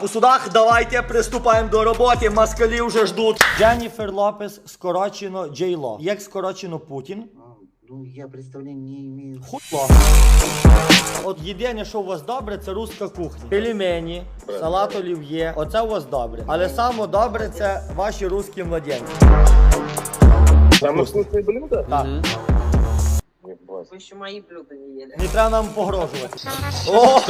По судах давайте приступаємо до роботи. Москалі вже ждуть. Дженніфер Лопес скорочено Джейло. Як скорочено Путін? Ну, я представления не имею. Хуйло. От єдине, що у вас добре, це руська кухня. Пельмені, салат олів'є. Оце у вас добре. Але саме добре це ваші русські младенці. Самое вкусное блюдо? Так. Вы еще мои блюда не ели. Не треба нам погрожувати. О!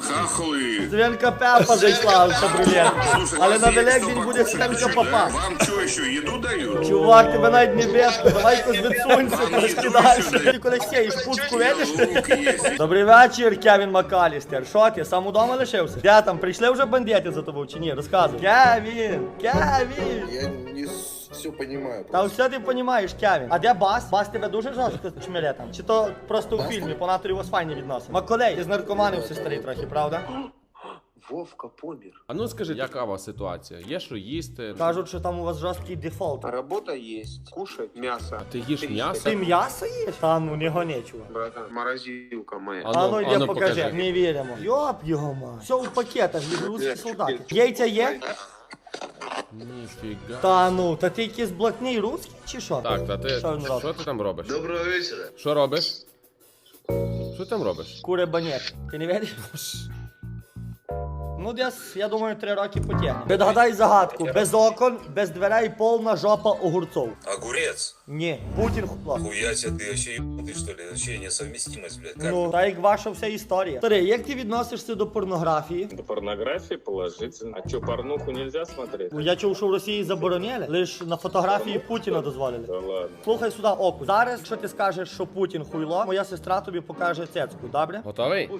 Хахлы. Свинка Пепа зайшла в. Слушай, Але у на вас Великдень что буде покушать свинка еще, Попа. Вам что еще, еду дают? Чувак, тебе навіть не бешка, давай якось відсунься трошки далі. Ти коли сієш путку видиш? Лук есть. Добрий вечір, Кевін Макалістер. Що ти, сам удома лишився? Де там, прийшли вже бандити за тобою чи ні? Розказуй. Кевін! Кевін! Я не все понимаю. Та все ти розумієш, Кевін. А де бас? Бас тебе дуже жорстко чмеля там? Чи то просто у Бас фільмі там? по натурі вас файні відносить? Маколей, ти з наркоманився старий трохи, правда? Вовка помер. А ну скажи, яка у вас ситуація? Є що їсти? Кажуть, що там у вас жорсткий дефолт. Работа есть, кушать мясо. А ти їш м'ясо? Ти м'ясо їш? Та ну не гони, чувак. Братан, морозилка моя. А А ну, ну а йде ну, покажи. покажи. Не віримо. Йоп його ма. Все у пакетах, білоруські солдати. Яйця є? Ніфіга. Та ну, та ти якийсь блатний русський чи що? Так, та ти Що він робить? ти там робиш? Доброго вечора. Що робиш? Що ти там робиш? Куре банет. Ти не віриш? Ну, десь, я думаю, три роки потягне. Відгадай загадку. Без окон, без дверей, повна жопа огурцов. Огурец? Ні, Путін хула. Хуя себе, ты вообще ебанутый, что ли? Вообще несовместимость, блядь. Как? Ну, та як ваша вся історія. Старий, як ти відносишся до порнографії? До порнографии положительно. А что, порнуху нельзя смотреть? Ну, Я чув, що в Росії заборонили, лише на фотографії Путіна дозволили. Да ладно. Слухай сюди, оку. Зараз, якщо ти скажеш, що Путін хуйло, моя сестра тобі покаже цецьку, добре? Готовий?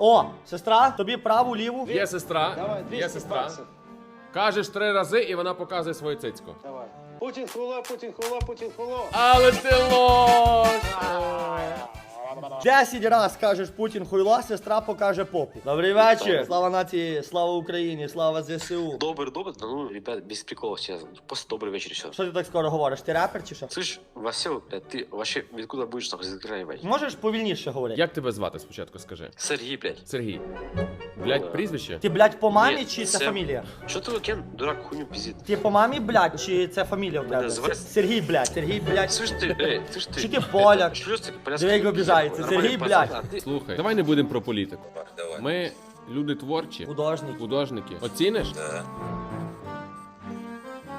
О, сестра, тобі праву, ліву. Є сестра. Є сестра. Кажеш три рази і вона показує свою цицьку. Давай. Путин хула, Путин хула, Путин хула. Але ти лох! Десять раз скажеш Путін хуйло, сестра покаже попу. Добрий вечір. Слава нації, слава Україні, слава ЗСУ. Добрый, добрый, да ну, ребят, без приколов сейчас. Просто добрый вечер еще. Що ти так скоро говориш? Ти репер чи що? Слышь, Васил, блядь, ты вообще откуда будешь нахуй разыгрывать? Можеш повільніше говорити? Як тебе звати спочатку, скажи? Сергей, блядь. Сергій. Блять, прізвище? Ти, блядь, по мамі Ні, чи це це- фамілія? Что ты, Кен, дурак, хуйню пиздит? Ти по мамі, блядь, чи це фамілія в тебе? називай- Сергій, блядь, Сергій, блядь. Слышь ты, эй, слышь ты. Что ты поляк? Это, Шлёст ты, поляцкий Диви, як пиздец, обіжається. нормальный Сергій, пацан, блядь. а ты- Слухай, давай не будемо про політику. Давай. Ми люди творчі, Художник. художники. Оціниш? Да.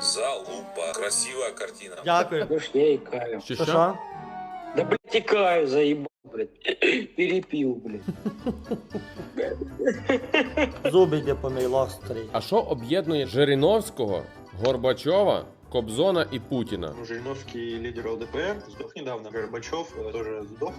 Залупа. Красивая картина. Дякую. Ну ж я и каю. Що Що що? що? Да блядь, и каю, заебал, блядь. Перепил, блядь. Зуби йде помий, лох старий. А що об'єднує Жириновського, Горбачова, Кобзона і Путіна? Жириновский лидер ЛДПР сдох недавно. Горбачев э, тоже сдох.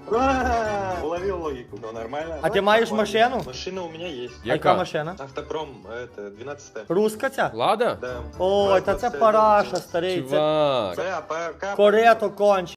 Уловил логику, но нормально. А ты маешь машину? Машина у меня есть. А яка машина? Автопром, это 12 Руска ця? Лада? Да. Ой, та це параша, старий. Це Чувак. Це АПК. корето конче.